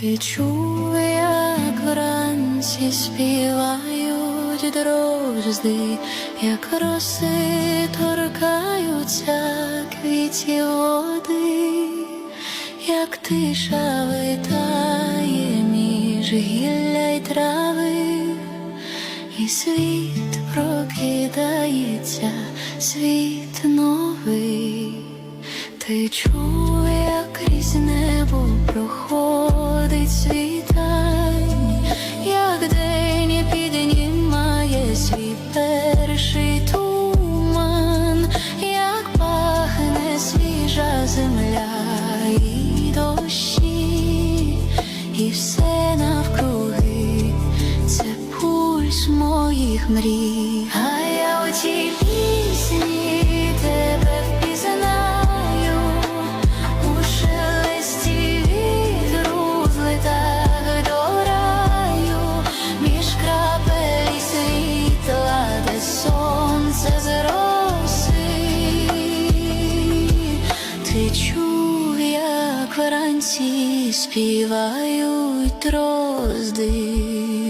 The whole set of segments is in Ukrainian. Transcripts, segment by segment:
чув, як вранці співають дрозди, як роси торкаються квітів води, як тиша витає між гілля й трави, і світ прокидається, світ новий. Ти чув, як крізь небо проходить світань, як день піднімає свій перший туман, як пахне свіжа земля і дощі, і все навкруги це пульс моїх мрій. А я у тій співають дрозди.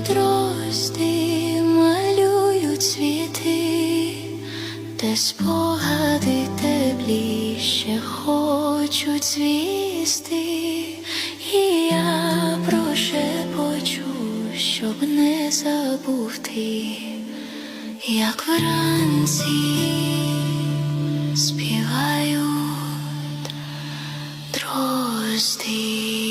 дрозди малюють світи, де спогади тепліше хочуть звісти, і я прошепочу, щоб не забув ти як вранці співають дрозди.